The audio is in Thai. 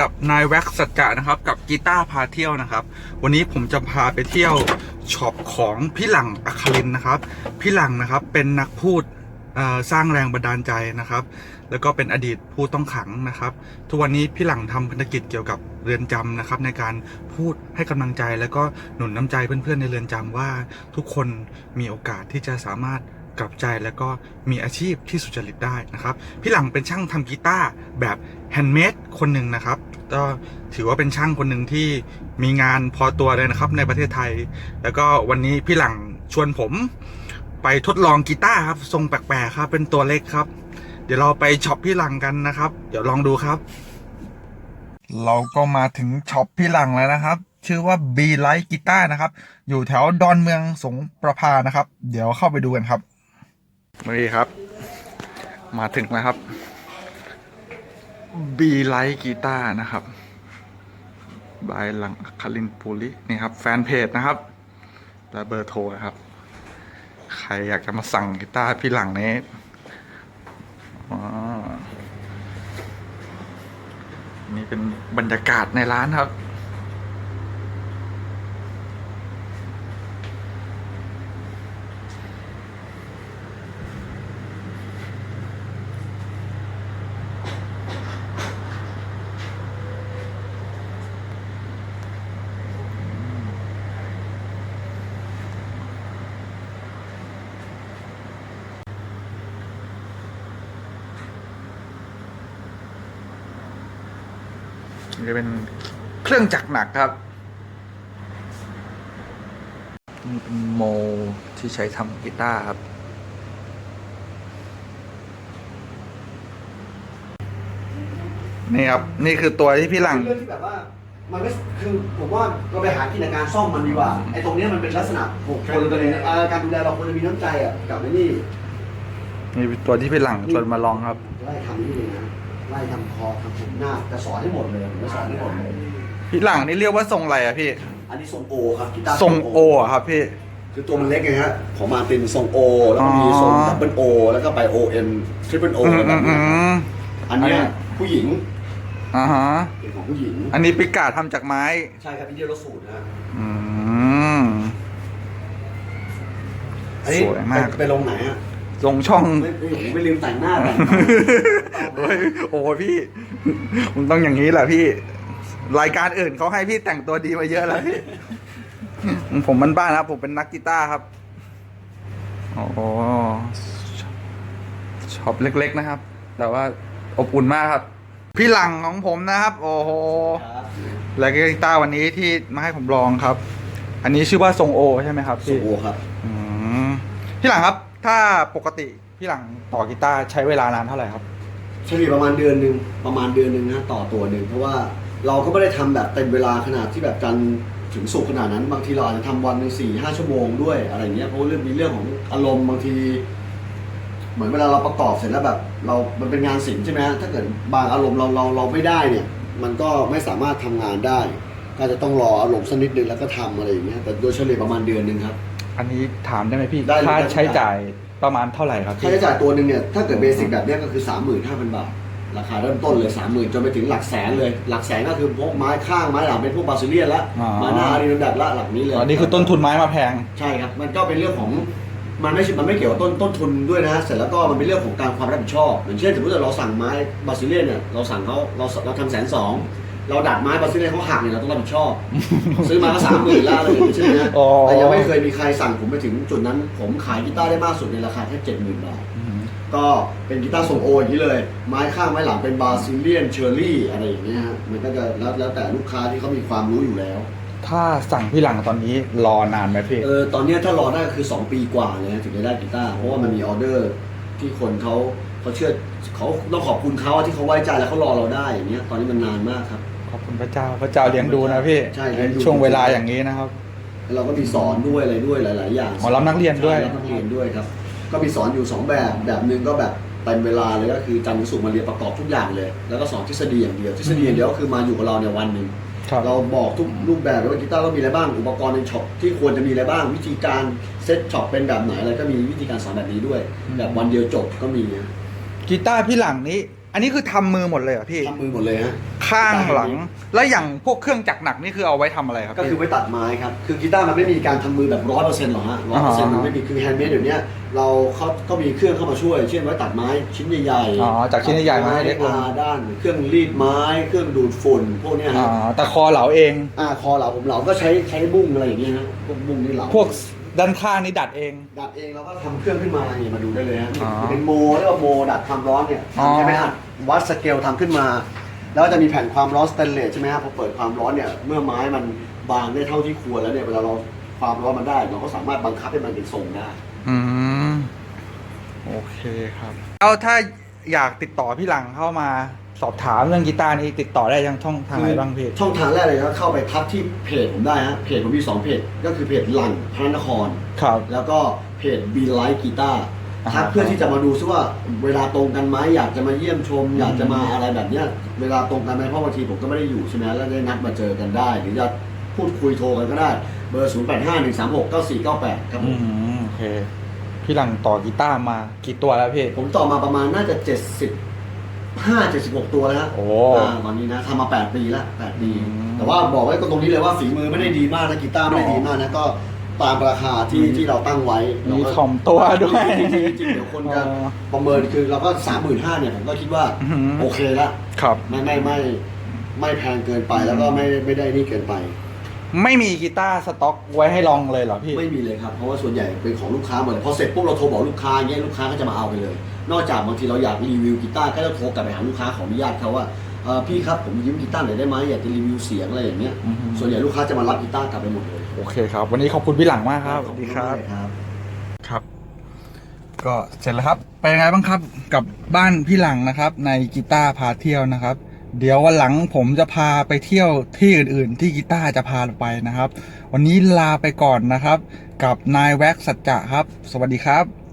กับนายแว็กซ์สัจจะนะครับ กับกีตาร์พาเที่ยวนะครับ วันนี้ผมจะพาไปเที่ยวช็อปของพี่หลังอัครินทร์นะครับ พี่หลังนะครับเป็นนักพูดสร้างแรงบันดาลใจนะครับ แล้วก็เป็นอดีตผู้ต้องขังนะครับ ทุกวันนี้พี่หลังทำพันธกิจเกี่ยวกับเรือนจำนะครับ ในการพูดให้กำลังใจ แล้วก็หนุนน้ำใจเพื่อนๆในเรือนจำว่าทุกคนมีโอกาสที่จะสามารถ กลับใจแล้วก็มีอาชีพที่สุจริตได้นะครับ พี่หลังเป็นช่างทำกีตาร์แบบแฮนด์เมดคนหนึ่งนะครับ ก็ถือว่าเป็นช่างคนหนึ่งที่มีงานพอตัวเลยนะครับในประเทศไทย แล้วก็วันนี้พี่หลังชวนผมไปทดลองกีตาร์ครับ ทรงแปลกๆครับ เป็นตัวเล็กครับ เดี๋ยวเราไปช็อปพี่หลังกันนะครับ เดี๋ยวลองดูครับ เราก็มาถึงช็อปพี่หลังแล้วนะครับชื่อว่า B Light Guitar นะครับ อยู่แถวดอนเมืองสงประพานะครับ เดี๋ยวเข้าไปดูกันครับ นี่ครับ มาถึงแล้วครับ B Light Guitar นะครับบายหลังคารินปูลินี่ครับ แฟนเพจนะครับ และเบอร์โทรนะครับ ใครอยากจะมาสั่งกีตาร์พี่หลังนี้อ๋อนี่เป็นบรรยากาศในร้านครับ จะเป็นเครื่องจักรหนักครับ นี่เป็นโมที่ใช้ทำกีตาร์ครับ นี่ครับ นี่คือตัวที่พี่หลัง เรื่องที่แบบว่ามันไม่คือผมว่าเราไปหากิจการซ่อมมันดีกว่าไอ้ตรงเนี้ยมันเป็นลักษณะบุคคลตัวนี้เอ่อการดูแลเราควรจะมีน้ำใจอะกับไอ้นี่นี่เป็นตัวที่พี่หลังชวนมาลองครับ ไล่ทำนี่เลยนะ ไล่ทำคอทำผมหน้าจะสอนให้หมดเลยผมจะสอนให้หมดเลย พี่หลังนี่เรียกว่าทรงอะไรอะพี่ อันนี้ทรงโอครับกีตาร์ทรงโออะครับพี่ คือตัวมันเล็กไงฮะของมาตินทรงโอแล้วก็มีทรงอ๋อดับเบิลโอแล้วก็ไปโอเอ็นทริปเปิลโออืมแบอืบมอืนี้ครับมอันเนี้ยผู้หญิงอ่าฮะเป็นของผู้หญิง อันนี้ปิกาทำจากไม้ ใช่ครับพี่เดียวรสูตรนะฮะอืม อันนี้สวยมากไปไปลงไหนฮะ ลงช่อง ไม่ไม่ผมไม่ลืมแต่งหน้าแต่งเฮ้ยโอ้พี่มันต้องอย่างนี้แหละพี่ รายการอื่นเขาให้พี่แต่งตัวดีมาเยอะแล้วพี่ ผมมันบ้านๆนะครับผมเป็นนักกีตาร์ครับโอ้โหช็อปเล็กๆนะครับ แต่ว่าอบอุ่นมากครับ พี่หลังของผมนะครับ โอ้โหครับและกีตาร์วันนี้ที่มาให้ผมลองครับ อันนี้ชื่อว่าทรงโอใช่ไหมครับโซพี่ โอครับ อืมพี่หลังครับ ถ้าปกติพี่หลังต่อกีตาร์ใช้เวลานานเท่าไหร่ครับเฉลี่ยประมาณเดือนหนึ่งประมาณเดือนหนึ่งนะต่อตัวหนึ่งเพราะว่าเราก็ไม่ได้ทำแบบเต็มเวลาขนาดที่แบบจันทร์ถึงสุกร์ขนาดนั้นบางทีเราอาจจะทำวันหนึ่งสี่ห้าชั่วโมงด้วยอะไรเงี้ยเพราะว่าเรื่องมีเรื่องของอารมณ์บางที เหมือนเวลาเราประกอบเสร็จแล้วแบบ เรามันเป็นงานศิลป์ใช่ไหมฮะถ้าเกิดบางอารมณ์เราเราเราไม่ได้เนี่ย มันก็ไม่สามารถทำงานได้ ก็จะต้องรออารมณ์สักนิดนึงแล้วก็ทำอะไรอย่างเงี้ยแต่โดยเฉลี่ยประมาณเดือนหนึ่งครับ อันนี้ถามได้ไหมพี่ได้เลยค่าได้ ใช้จ่ายประมาณเท่าไหร่ครับค่าพี่ใช้จ่ายตัวหนึ่งเนี่ยถ้าเกิดเบสิกแบบเนี้ยก็คือ 35,000 บาท ราคาเริ่มต้นเลย 30,000 จนไปถึงหลักแสนเลย หลักแสนก็คือพวกไม้ข้างไม้หลังเป็นพวกบาซิเลียนละอ๋อไม้หน้าอารีนดัดละหลักนี้เลยอันนี้คือต้นทุนไม้มาแพง ใช่ครับ มันก็เป็นเรื่องของ มันไม่ใช่มันไม่เกี่ยวกับต้นต้นทุนด้วยนะ เสร็จแล้วก็มันเป็นเรื่องของการความรับผิดชอบ อย่างเช่นสมมติว่าเราสั่งไม้บาซิเลียนเนี่ย เราสั่งเขาเราเราทำแสนสอง เราดัดไม้บาซิเลียนเขาหักเนี่ยเราต้องรับผิดชอบ ซื้อมาก็สามหมื่นละอะไรอย่างเงี้ยใช่ไหมฮะอ๋อ แต่ยังไม่เคยมีใครสั่งผมไปถึงจุดนั้น ผมขายกีตาร์ได้มากสุดในราคาแค่เจ็ดหมื่นบาทก็เป็นกีตาร์ทรงโออย่างนี้เลย ไม้ข้างไม้หลังเป็นบาซิเลียนเชอร์รี่อะไรอย่างเงี้ยฮะมันก็จะแล้วแล้วแต่ลูกค้าที่เขามีความรู้อยู่แล้ว ถ้าสั่งพี่หลังตอนนี้รอนานไหมพี่ เออตอนเนี้ยถ้ารอได้ก็คือ 2 ปีกว่าเลยนะถึงจะได้กีตาร์เพราะว่ามันมีออเดอร์ที่คนเขาเขาเชื่อเขาต้องขอบคุณเขาที่เขาไว้ใจแล้วเขารอเราได้อย่างเงี้ยตอนนี้มันนานมากครับข อบคุณพระเจ้าพระเจ้าเลี้ยงดูนะพี่ใช่เลี้ยงดู ช่วงเวลาอย่างนี้นะครับ แล้วเราก็มีสอนด้วยอะไรด้วยหลาย ๆ อย่างอ๋อรับนักเรียนด้วย ใช่รับนักเรียนด้วยครับ ก็มีสอนอยู่2แบบแบบหนึ่งก็แบบเต็มเวลาเลยก็คือจันทร์ถึงศุกร์มาเรียนประกอบทุกอย่างเลย แล้วก็สอนทฤษฎีอย่างเดียวทฤษฎีอย่างเดียวก็คือมาอยู่กับเราเนี่ยวันหนึ่ง ครับ เราบอกทุกรูปแบบเลยว่ากีตาร์เรามีอะไรบ้าง อุปกรณ์ในช็อปที่ควรจะมีอะไรบ้าง วิธีการเซตช็อปเป็นแบบไหนอะไรก็มีวิธีการสอนแบบนี้ด้วย อืม แบบวันเดียวจบก็มีนะกีตาร์พี่หลังนี้ อันนี้คือทำมือหมดเลยเหรอพี่ ทำมือหมดเลยฮะ ข้างหลัง แล้วอย่างพวกเครื่องจักรหนักนี่คือเอาไว้ทำอะไรครับก็คือไว้ตัดไม้ครับ คือกีตาร์มันไม่มีการทำมือแบบร้อยเปอร์เซ็นต์หรอกฮะร้อยเปอร์เซ็นต์มันไม่มีคือแฮนด์เมดเดี๋ยวนี้เราเขาก็มีเครื่องเข้ามาช่วย เช่นไว้ตัดไม้ชิ้นใหญ่ๆอ๋อจากชิ้นใหญ่ๆมาให้เล็กลง อ่าด้าน เครื่องรีดไม้ เครื่องดูดฝุ่นพวกเนี้ยอ๋อฮะแต่คอเหลาเอง อ่าคอเหลาผมเหลาก็ใช้ใช้บุ้งอะไรอย่างเงี้ยฮะพวกบุ้งนี่เหลาพวกด้านข้างนี่ดัดเอง ดัดเองเราก็ทำเครื่องขึ้นมานี่มาดูได้เลยฮะอ๋อเป็นโมเรียกว่าโมดัดความร้อนเนี่ยอ๋อใช่ไหมฮะวัดสเกลทำขึ้นมา แล้วจะมีแผ่นความร้อนสเตนเลสใช่ไหมฮะพอเปิดความร้อนเนี่ยเมื่อไม้มันบางได้เท่าที่ควรแล้วเนี่ยเวลาเราความร้อนมันได้ เราก็สามารถบังคับให้มันเป็นทรงได้อืมโอเคครับแล้วถ้าอยากติดต่อพี่หลังเข้ามาสอบถามเรื่องกีตาร์นี้ติดต่อได้ทางช่องทางไหนบ้างพี่ช่องทางแรกเลยก็เข้าไปทักที่เพจผมได้ฮะเพจผมมีสองเพจก็คือเพจหลังพระนครครับ แล้วก็เพจ b ีไลท์กีตาร์อ่าฮะ ทักเพื่อที่จะมาดูซิว่าเวลาตรงกันไหมอยากจะมาเยี่ยมชม อยากจะมาอะไรแบบเนี้ยเวลาตรงกันไหมเพราะบางทีผมก็ไม่ได้อยู่ใช่ไหมแล้วได้นัดมาเจอกันได้ หรือจะพูดคุยโทรกันก็ได้ เบอร์ 0 8 5 1 3 6 9 4 9 8 ครับผอืมมโอเค พี่หลังต่อกีตาร์มากี่ตัวแล้วพี่ ผมต่อมาประมาณน่าจะ75 76 ตัวแล้วฮะโอ้อ่าตอนนี้นะทำมา 8 ปีละ8ปี อืมแต่ว่าบอกไว้ก็ตรงนี้เลยว่าฝีมือไม่ได้ดีมากนะกีตาร์ไม่ได้ดีมากนะก็ ตามราคาที่ที่เราตั้งไว้มีเราก็ถ่อมตัวด้วย จริงๆจริงๆเดี๋ยวคนจะอ๋อประเมินคือเราก็สามหมื่นห้าเนี่ยผมก็คิดว่าอื้อหือ โอเคละครับ ไม่ไม่ไม่ไม่แพงเกินไปแล้วก็ไม่ไม่ได้นี่เกินไป ไม่มีกีตาร์สต็อกไว้ให้ลองเลยเหรอพี่ ไม่มีเลยครับ เพราะว่าส่วนใหญ่เป็นของลูกค้าหมดเลยพอเสร็จปุ๊บเราโทรบอกลูกค้าอย่างเงี้ยลูกค้าก็จะมาเอาไปเลย นอกจากบางทีเราอยากรีวิวกีตาร์ก็จะโทรกลับไปหาลูกค้าขออนุญาตเขาว่า เอ่อพี่ครับผมยืมกีตาร์หน่อยได้ไหมอยากจะรีวิวเสียงอะไรอย่างเงี้ย อือฮึ ส่วนใหญ่ลูกค้าจะมารับกีตาร์กลับไปหมดเลยโอเคครับ วันนี้ขอบคุณพี่หลังมากครับขสอวัสณดีครับมากเลยครับ ครับ ก็เสร็จแล้วครับ เป็นยังไงบ้างครับกับบ้านพี่หลังนะครับ ในกีตาร์พาเที่ยวนะครับ เดี๋ยววันหลังผมจะพาไปเที่ยวที่อื่นๆ ที่กีตาร์จะพาเราไปนะครับ วันนี้ลาไปก่อนนะครับ กับนายแว็กสัจจะครับ สวัสดีครับ